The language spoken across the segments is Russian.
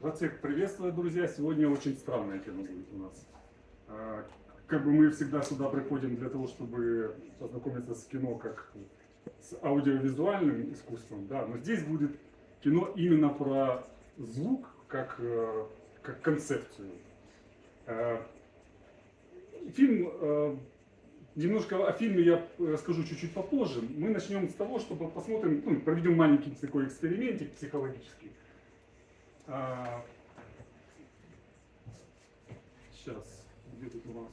Рад всех приветствовать, друзья. Сегодня очень странная тема будет у нас. А, Как бы мы всегда сюда приходим для того, чтобы познакомиться с кино как с аудиовизуальным искусством, да, но здесь будет кино именно про звук как, э, как концепцию. Э, Фильм, э, немножко о фильме я расскажу чуть-чуть попозже. Мы начнем с того, чтобы посмотрим, ну, проведем маленький такой экспериментик психологический. А, Сейчас, где тут у нас?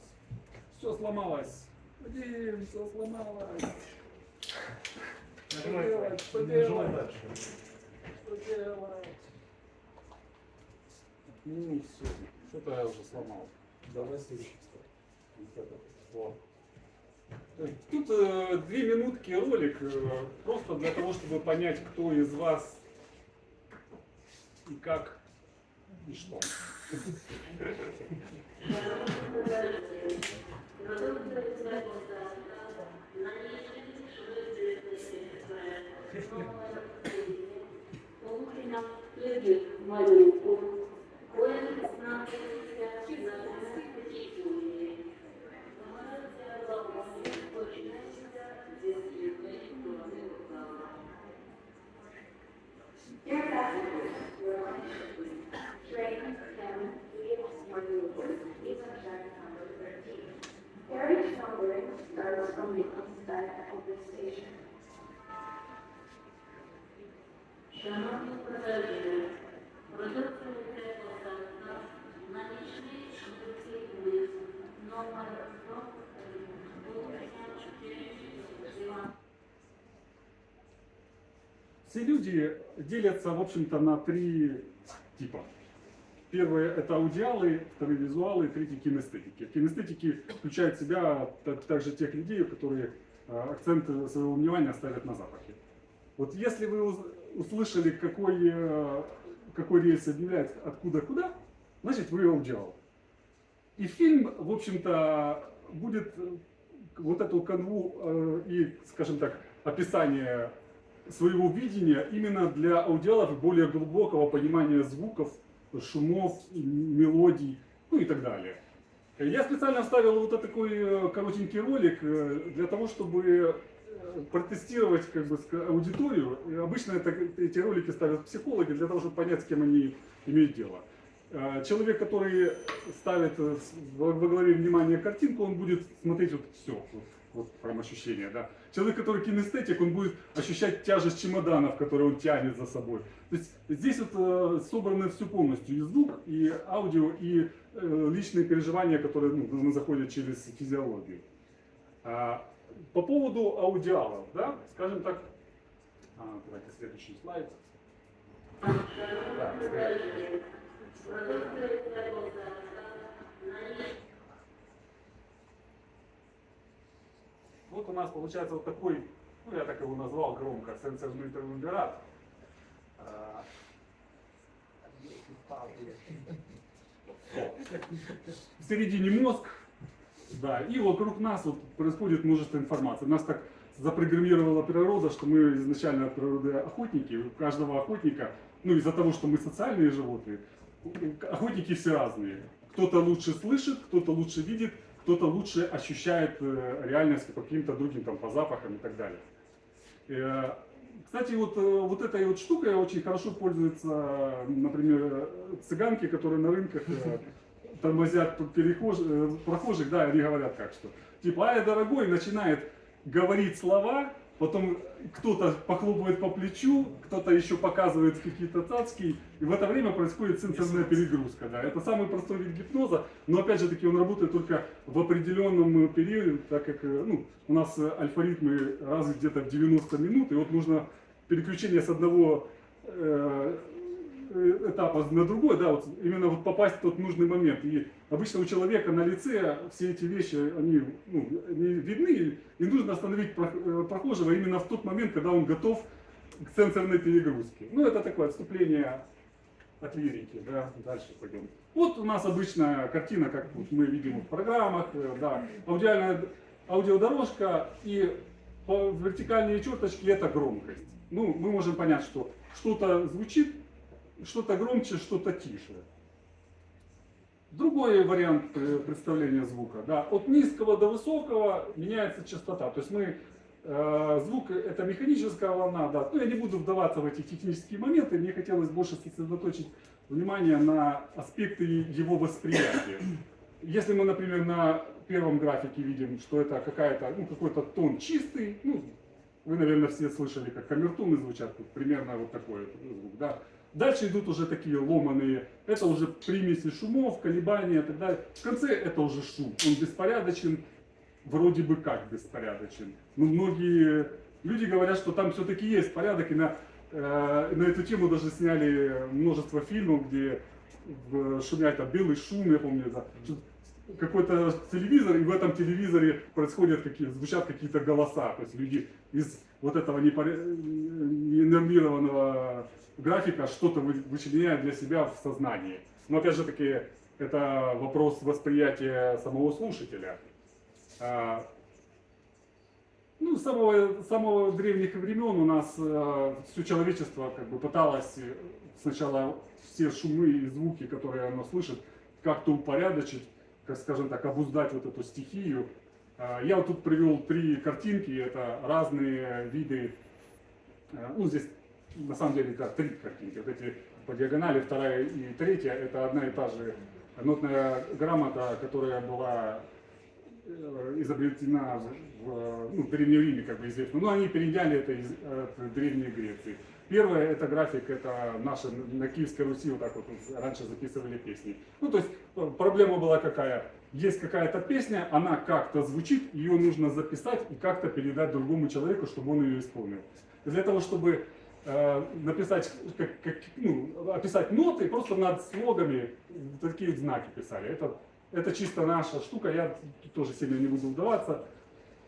Все сломалось. Блин, все сломалось. Что делать? Что делать? Что делать? Ну, все. Что-то я уже сломал. Давай следующий Вот это. Вот. То есть Тут э, две минутки ролик, э, просто для того, чтобы понять, кто из вас и как и что. Следует Carriage numbering starts from the inside of the station. Шановні пасажири, продовжується посадка на нічний швидкий поїзд номер 100 вулиця 4 Все люди делятся, в общем-то, на три типа. Первые это аудиалы, вторые визуалы, третий кинестетики. Кинестетики включают в себя та- также тех людей, которые э, акцент своего внимания ставят на запахе. Вот если вы услышали, какой, э, какой рельс объявляет откуда куда, значит вы аудиал. И фильм, в общем-то, будет вот эту канву э, и, скажем так, описание своего видения именно для аудиалов и более глубокого понимания звуков, шумов, мелодий, ну и так далее. Я специально вставил вот такой э, коротенький ролик э, для того, чтобы э, протестировать как бы, аудиторию. Обычно это, эти ролики ставят психологи для того, чтобы понять, с кем они имеют дело. Человек, который ставит во главе внимания картинку, он будет смотреть вот все, вот, прям ощущение, да. Человек, который кинестетик, он будет ощущать тяжесть чемоданов, которые он тянет за собой. То есть здесь вот э, собраны все полностью, и звук, и аудио, и э, личные переживания, которые ну, заходят через физиологию. А, по поводу аудиалов, да, скажем так, а, давайте следующий слайд. Да, следующий. Продовжується посадка на нічний Вот у нас получается вот такой, ну я так его назвал громко, сенсорный триумвират. В середине мозг, да, и вокруг нас вот происходит множество информации. Нас так запрограммировала природа, что мы изначально от природы охотники. У каждого охотника, ну из-за того, что мы социальные животные, охотники все разные. Кто-то лучше слышит, кто-то лучше видит, кто-то лучше ощущает э, реальность по каким-то другим, там, по запахам и так далее. Э, Кстати, вот, э, вот этой вот штукой очень хорошо пользуются, например, цыганки, которые на рынках тормозят перехож- прохожих, да, они говорят как что. Типа, ай, дорогой, начинает говорить слова, потом кто-то похлопывает по плечу, кто-то еще показывает какие-то цацки, и в это время происходит сенсорная перегрузка. Да. Это самый простой вид гипноза, но опять же таки он работает только в определенном э, периоде, так как э, ну, у нас э, альфа-ритмы раз где-то в 90 минут, и вот нужно переключение с одного э, этапа на другой, да, вот именно вот попасть в тот нужный момент. И обычно у человека на лице все эти вещи, они, ну, они видны, и нужно остановить э, прохожего именно в тот момент, когда он готов к сенсорной перегрузке. Ну, это такое отступление от лирики, да, дальше пойдем. Вот у нас обычная картина, как вот мы видим в программах, э, да, аудиальная аудиодорожка и вертикальные черточки это громкость. ну, мы можем понять, что что-то звучит, что-то громче, что-то тише. Другой вариант э, представления звука. Да, от низкого до высокого меняется частота. То есть мы э, звук это механическая волна, да. Ну, я не буду вдаваться в эти технические моменты, мне хотелось больше сосредоточить внимание на аспекты его восприятия. Если мы, например, на первом графике видим, что это какая-то, ну, какой-то тон чистый, ну, вы, наверное, все слышали, как камертоны звучат, примерно вот такой звук, да. Дальше идут уже такие ломаные, это уже примеси шумов, колебания и так далее. В конце это уже шум, он беспорядочен, вроде бы как беспорядочен. Но многие люди говорят, что там все-таки есть порядок, и на, э, на эту тему даже сняли множество фильмов, где в шуме это белый шум, я помню, что какой-то телевизор, и в этом телевизоре происходят какие звучат какие-то голоса. То есть люди из вот этого ненормированного графика что-то вы- вычленяют для себя в сознании. Но опять же таки, это вопрос восприятия самого слушателя. А, Ну, с самого, самого древних времен у нас э, все человечество как бы пыталось э, сначала все шумы и звуки, которые оно слышит, как-то упорядочить, скажем так, обуздать вот эту стихию. А, Я вот тут привел три картинки, это разные виды, э, ну здесь на самом деле как три картинки, вот эти по диагонали, вторая и третья, это одна и та же нотная грамота, которая была э, изобретена в, ну, Древнем Риме, как бы известно. Но они переняли это из э, Древней Греции. Первое, это график, это наши на Киевской Руси вот так вот раньше записывали песни. Ну, то есть э, проблема была какая? Есть какая-то песня, она как-то звучит, ее нужно записать и как-то передать другому человеку, чтобы он ее исполнил. Для того, чтобы э, написать, как, как, ну, описать ноты, просто над слогами такие знаки писали. Это, это чисто наша штука, я тоже сильно не буду вдаваться.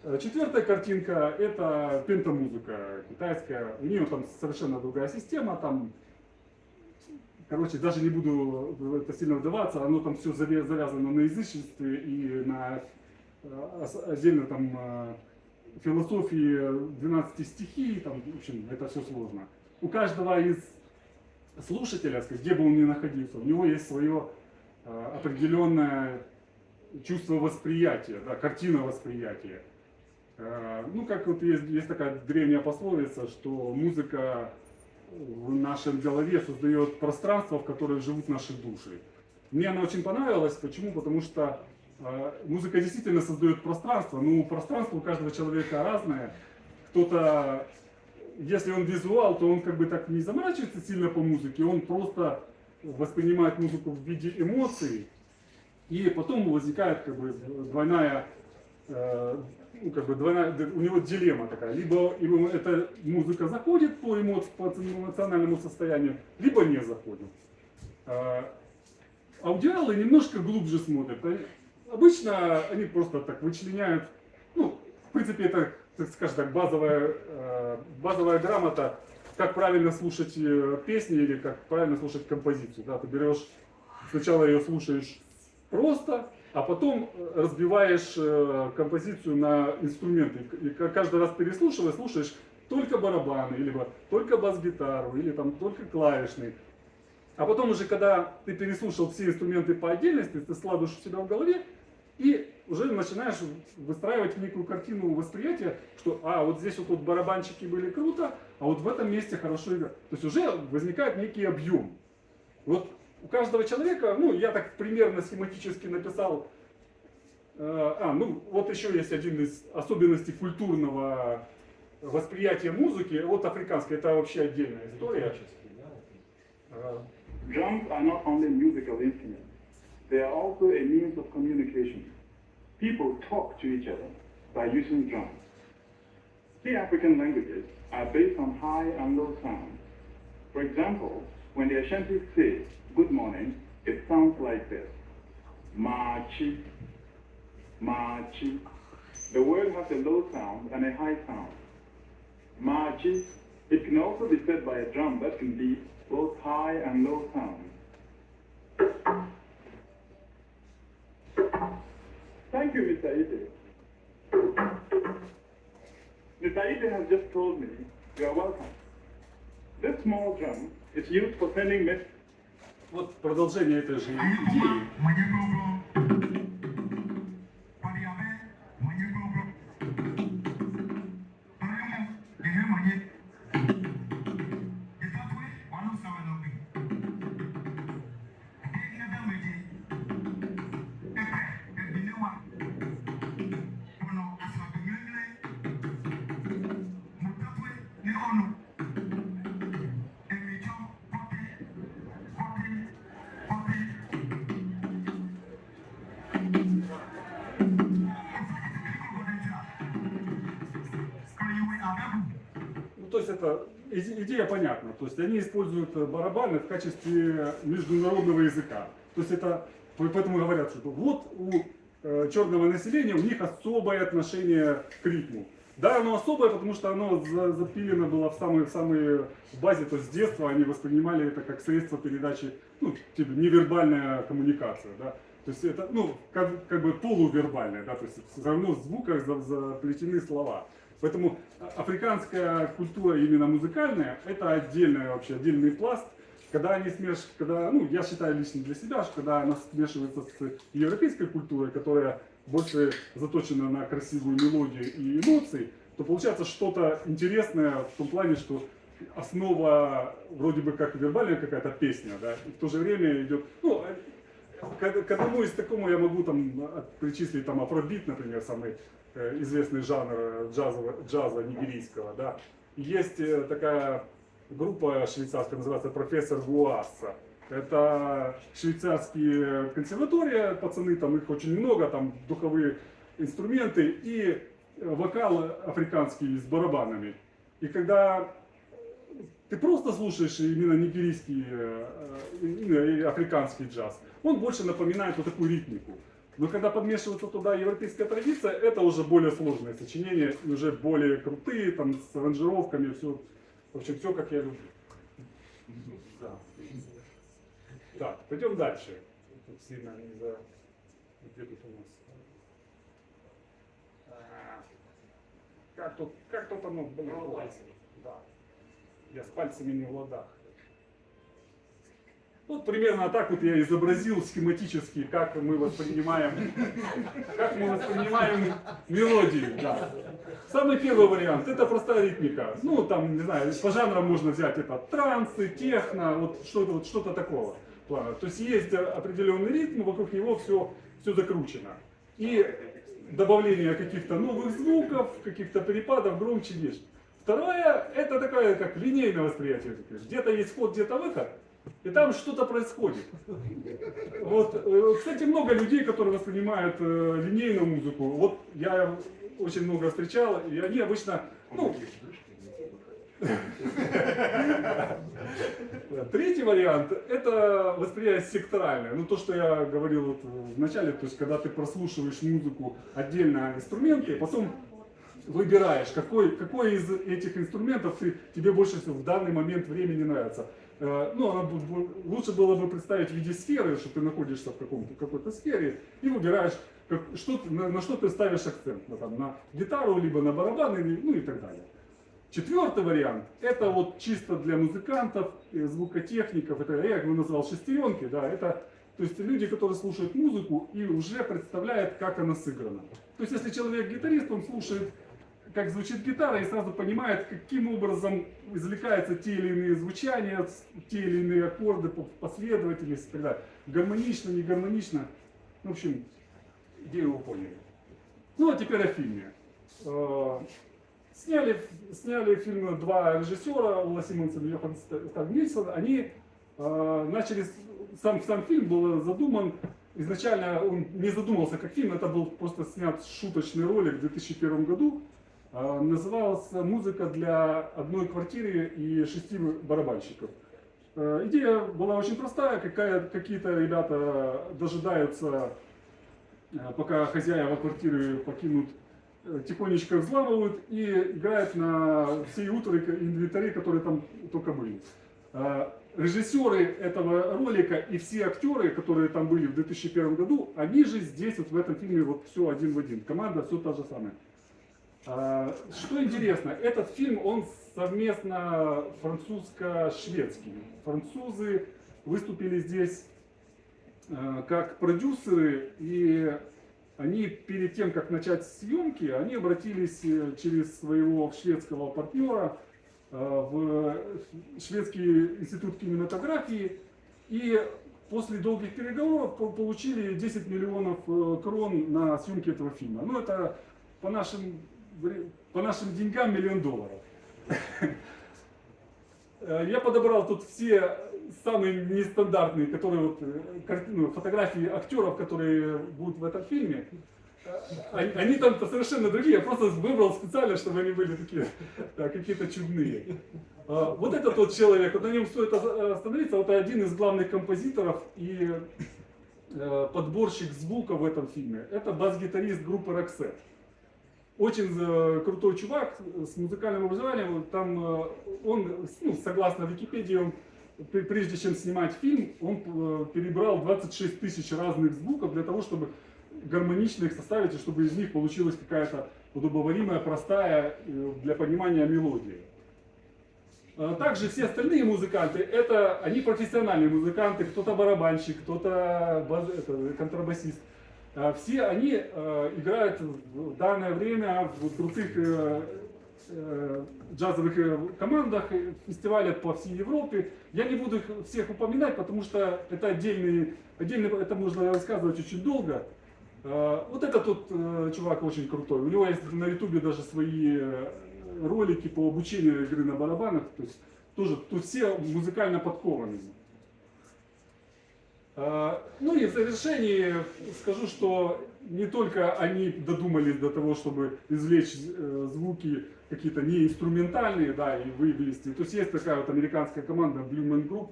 Э, Четвертая картинка это пентамузыка китайская. У нее там совершенно другая система, там Короче, даже не буду это сильно вдаваться, оно там все завязано на язычестве и на э, отдельно там э, философии 12 стихий, там, в общем, это все сложно. У каждого из слушателя, где бы он ни находился, у него есть свое определенное чувство восприятия, да, картина восприятия. Э, Ну, как вот есть, есть такая древняя пословица, что музыка в нашем голове создает пространство, в котором живут наши души. Мне она очень понравилась. Почему? Потому что э, музыка действительно создает пространство, но пространство у каждого человека разное. Кто-то, если он визуал, то он как бы так не заморачивается сильно по музыке, он просто воспринимает музыку в виде эмоций, и потом возникает как бы двойная, э, ну, как бы двойная, у него дилемма такая. Либо ему эта музыка заходит по, эмоци- по эмоциональному состоянию, либо не заходит. Э, аудиалы немножко глубже смотрят. Обычно они просто так вычленяют, ну, в принципе, это, так скажем так, базовая, э, базовая грамота, как правильно слушать э, песни или как правильно слушать композицию. Да, ты берешь, сначала ее слушаешь просто, а потом э, разбиваешь э, композицию на инструменты. И каждый раз переслушивая, слушаешь только барабаны, либо только бас-гитару, или там только клавишный. А потом уже, когда ты переслушал все инструменты по отдельности, ты складываешь у себя в голове и уже начинаешь выстраивать некую картину восприятия, что а, вот здесь вот, тут барабанчики были круто, а вот в этом месте хорошо играть. То есть уже возникает некий объем. Вот у каждого человека, ну, я так примерно схематически написал, э, а, ну, вот еще есть один из особенностей культурного восприятия музыки, вот африканской, это вообще отдельная история. Э, Drums are not only musical instruments, they are also a means of communication. People talk to each other by using drums. Three African languages are based on high and low sounds. For example, when the Ashantis say good morning, it sounds like this. Machi, machi. The word has a low sound and a high sound. Machi. It can also be said by a drum that can be both high and low sound. Thank you, Mr. Ide. Mr. Ide has just told me you are welcome. This small drum is used for sending messages. Вот продолжение этой же идеи. Это иде- идея понятна. То есть они используют э, барабаны в качестве международного языка. То есть это по- поэтому говорят, что вот у э, черного населения у них особое отношение к ритму. Да, оно особое, потому что оно за- запилено было в самой, в самой базе, то есть с детства они воспринимали это как средство передачи, ну, типа невербальная коммуникация, да. То есть это, ну, как, как бы полувербальная, да, то есть все равно в звуках за- заплетены слова. Поэтому а- африканская культура именно музыкальная, это отдельный вообще, отдельный пласт. Когда они смеш... когда, ну, я считаю лично для себя, что когда она смешивается с европейской культурой, которая больше заточена на красивую мелодию и эмоции, то получается что-то интересное в том плане, что основа вроде бы как вербальная какая-то песня, да, и в то же время идет, ну, к, к одному из такому я могу там от- причислить там афробит, например, самый э, известный жанр э, джазового, джаза нигерийского, да. Есть э, такая группа швейцарская, называется профессор Гуасса. Это швейцарские консерватория, пацаны, там их очень много, там духовые инструменты и э, вокал африканский с барабанами. И когда ты просто слушаешь именно нигерийский, э, э, именно африканский джаз, он больше напоминает вот такую ритмику. Но когда подмешивается туда европейская традиция, это уже более сложное сочинение, и уже более крутые, там, с аранжировками, все, в общем, все как я люблю. Да. Так, пойдем дальше. Тут сильно не за... Где тут у нас? А, Как тут, как тут оно, блин, пальцем? Да. Я с пальцами не в ладах. Вот примерно так вот я изобразил схематически, как мы воспринимаем, как мы воспринимаем мелодию. Да. Самый первый вариант это простая ритмика. Ну там, не знаю, по жанрам можно взять это трансы, техно, вот что-то вот что-то такого плана. То есть есть определенный ритм, вокруг него все, все закручено. И добавление каких-то новых звуков, каких-то перепадов, громче, ниже. Второе, это такое, как линейное восприятие. Где-то есть вход, где-то выход, и там что-то происходит. Вот, э, кстати, много людей, которые воспринимают э, линейную музыку. Вот я очень много встречал, и они обычно, ну, Третий вариант – это восприятие секторальное. Ну, то, что я говорил вот в то есть, когда ты прослушиваешь музыку отдельно инструменты, потом выбираешь, какой, какой из этих инструментов ты, тебе больше всего в данный момент времени нравится. Э, Ну, лучше было бы представить в виде сферы, что ты находишься в каком-то, какой-то сфере и выбираешь, как, что, на, на что ты ставишь акцент. Ну, там, на гитару, либо на барабаны, ну и так далее. Четвертый вариант – это вот чисто для музыкантов, э, звукотехников, это я его назвал шестеренки, да, это то есть люди, которые слушают музыку и уже представляют, как она сыграна. То есть если человек гитарист, он слушает, как звучит гитара и сразу понимает, каким образом извлекаются те или иные звучания, те или иные аккорды, по- последовательность и так. Гармонично, не гармонично. В общем, идею вы поняли. Ну а теперь о фильме. Э, Сняли, сняли фильм два режиссера, Ула Симонсон и Йохан Стаг Нильсон. Они э, начали, сам, сам фильм был задуман, изначально он не задумался как фильм, это был просто снят шуточный ролик в 2001 году. Э, назывался «Музыка для одной квартиры и шести барабанщиков». Э, Идея была очень простая, какая, какие-то ребята дожидаются Э, пока хозяева квартиры покинут, тихонечко взламывают и играют на все утро инвентаре, которые там только были. Режиссеры этого ролика и все актеры, которые там были в 2001 году, они же здесь вот в этом фильме вот все один в один. Команда все та же самая. А, Что интересно, этот фильм, он совместно французско-шведский. Французы выступили здесь э, как продюсеры, и они перед тем, как начать съемки, они обратились э, через своего шведского партнера э, в Шведский институт кинематографии, и после долгих переговоров по- получили 10 миллионов крон на съемки этого фильма. Ну, это по нашим, по нашим деньгам миллион долларов. Э, Я подобрал тут все самые нестандартные, которые вот, э, ну, фотографии актеров, которые будут в этом фильме. Э, Они, они там совершенно другие, я просто выбрал специально, чтобы они были такие да, какие-то чудные. Вот этот вот человек, вот на нем стоит остановиться, вот один из главных композиторов и подборщик звука в этом фильме. Это бас-гитарист группы Roxette. Очень э, крутой чувак с музыкальным образованием. Там э, он, ну, согласно Википедии, он, пр- прежде чем снимать фильм, он э, перебрал 26 тысяч разных звуков для того, чтобы гармонично их составить, и чтобы из них получилась какая-то удобоваримая, простая для понимания мелодия. Также все остальные музыканты, это они профессиональные музыканты, кто-то барабанщик, кто-то контрабасист. А Все они э, играют в данное время в крутых э, э, джазовых командах, фестивалях по всей Европе. Я не буду их всех упоминать, потому что это отдельный, отдельно это можно рассказывать очень долго. Вот этот э, чувак очень крутой. У него есть на ютубе даже свои ролики по обучению игры на барабанах. То есть тоже тут все музыкально подкованные. А, Ну и в завершении скажу, что не только они додумались до того, чтобы извлечь э, звуки какие-то не инструментальные, да, и вывести. То есть есть такая вот американская команда Blue Man Group.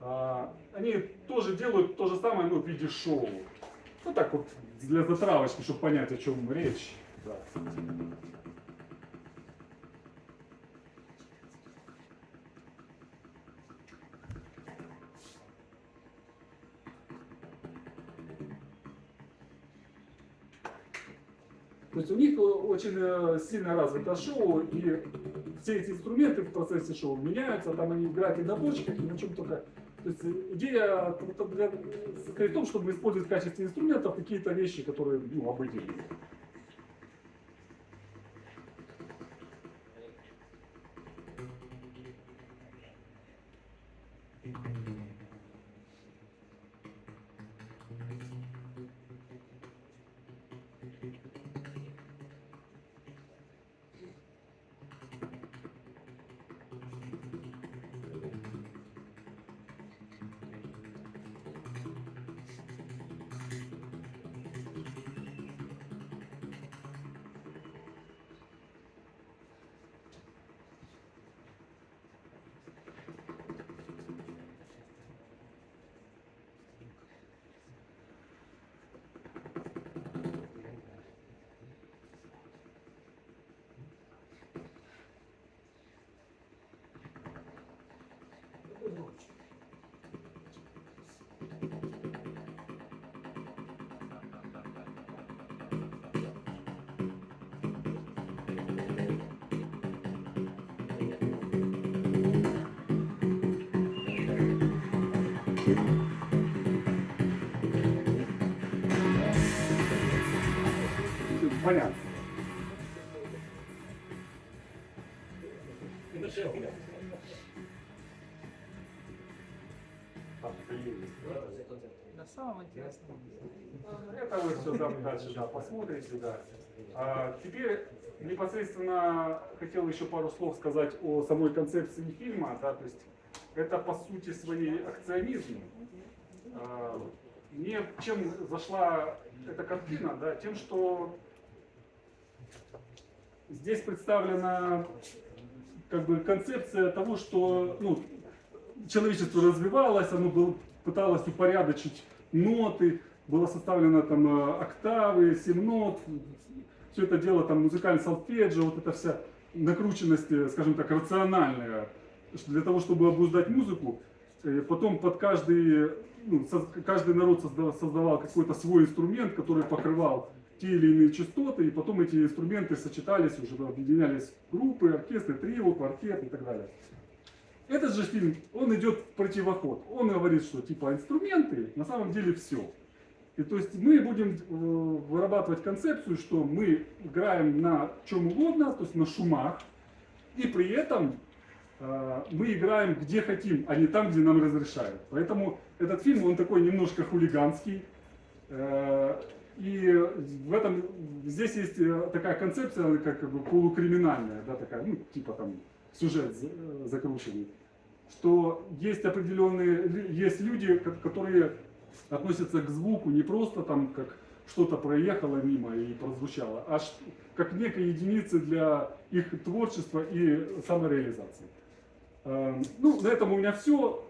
А, Они тоже делают то же самое, но в виде шоу. Ну так вот, для затравочки, чтобы понять, о чем речь. Да. То есть у них э, очень э, сильно развито шоу, и все эти инструменты в процессе шоу меняются, там они играют и на бочках, и на чем только. То есть э, идея для- состоит в том, чтобы использовать в качестве инструментов какие-то вещи, которые ну, обыденные. На самом интересном. Это вы дальше да, посмотрите, да. А, теперь непосредственно хотел еще пару слов сказать о самой концепции фильма, да, то есть это по сути своей акционизм. А, мне чем зашла эта картина, да, тем, что здесь представлена как бы концепция того, что ну, человечество развивалось, оно было, пыталось упорядочить ноты, было составлено там э, октавы, семь нот, все это дело там музыкальный солфеджио, вот эта вся накрученность, э, скажем так, рациональная, для того, чтобы обуздать музыку, э, потом под каждый, ну, каждый народ создавал, создавал какой-то свой инструмент, который покрывал те или иные частоты, и потом эти инструменты сочетались, уже объединялись группы, оркестры, трио, квартет и так далее. Этот же фильм, он идет в противоход. Он говорит, что типа инструменты, на самом деле все. И то есть мы будем э, вырабатывать концепцию, что мы играем на чем угодно, то есть на шумах, и при этом э, мы играем где хотим, а не там, где нам разрешают. Поэтому этот фильм, он такой немножко хулиганский. И в этом, здесь есть э, такая концепция, как, как бы полукриминальная, да, такая, ну, типа там сюжет э, закрученный, что есть определенные, есть люди, ко- которые относятся к звуку не просто там как что-то проехало мимо и прозвучало, а как некой единицы для их творчества и самореализации. Эм, Ну, на этом у меня все.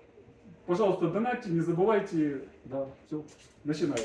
Пожалуйста, донатьте, не забывайте. Да, все, начинаем.